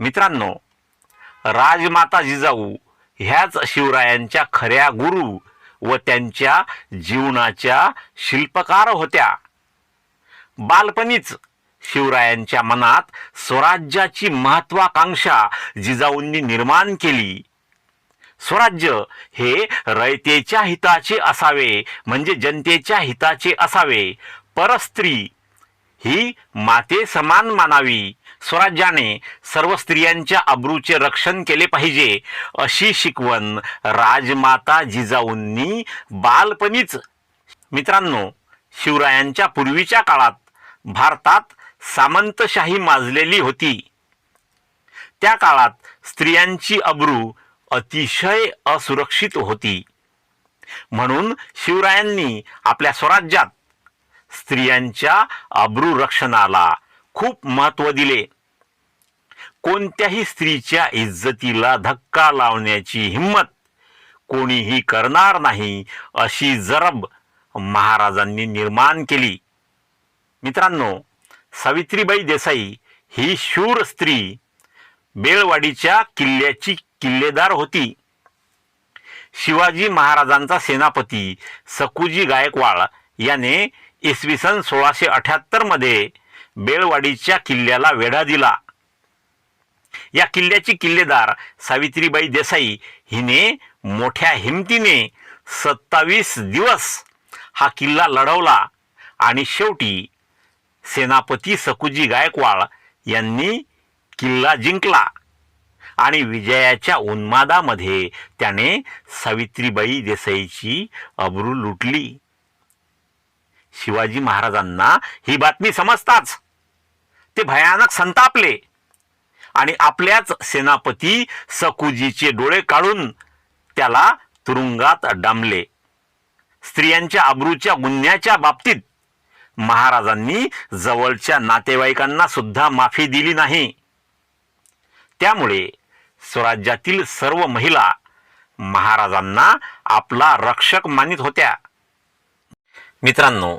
मित्रांनो राजमाता जिजाऊ ह्याच शिवरायांच्या खऱ्या गुरु व त्यांच्या जीवनाच्या शिल्पकार होत्या. बालपणीच शिवरायांच्या मनात स्वराज्याची महत्वाकांक्षा जिजाऊंनी निर्माण केली. स्वराज्य हे रयतेच्या हिताचे असावे म्हणजे जनतेच्या हिताचे असावे. परस्त्री ही माते समान मानावी. स्वराज्याने सर्व स्त्रियांच्या अब्रूचे रक्षण केले पाहिजे अशी शिकवण राजमाता जिजाऊंनी बालपणीच. मित्रांनो शिवरायांच्या पूर्वीच्या काळात भारतात सामंतशाही माजलेली होती. त्या काळात स्त्रियांची अब्रू अतिशय असुरक्षित होती. म्हणून शिवरायांनी आपल्या स्वराज्यात स्त्रियांच्या अब्रू रक्षणाला खूप महत्त्व दिले. कोणत्याही स्त्रीच्या इज्जतीला धक्का लावण्याची हिंमत कोणीही करणार नाही अशी जरब महाराजांनी निर्माण केली. मित्रांनो सावित्रीबाई देसाई ही शूर स्त्री बेळवाडीच्या किल्ल्याची किल्लेदार होती. शिवाजी महाराजांचा सेनापती सकुजी गायकवाड याने इसवी सन सोळाशे अठ्याहत्तरमध्ये बेळवाडीच्या किल्ल्याला वेढा दिला. या किल्ल्याची किल्लेदार सावित्रीबाई देसाई हिने मोठ्या हिमतीने सत्तावीस दिवस हा किल्ला लढवला आणि शेवटी सेनापती सकुजी गायकवाड यांनी किल्ला जिंकला आणि विजयाच्या उन्मादामध्ये त्याने सावित्रीबाई देसाईची अब्रू लुटली. शिवाजी महाराजांना ही बातमी समजताच. ते भयानक संतापले. आणि आपल्याच सेनापती सकुजीचे डोळे काढून त्याला तुरुंगात डांबले. स्त्रियांच्या अब्रूच्या गुन्ह्याच्या बाबतीत महाराजांनी जवळच्या नातेवाईकांना सुद्धा माफी दिली नाही. त्यामुळे स्वराज्यातील सर्व महिला महाराजांना आपला रक्षक मानित होत्या. मित्रांनो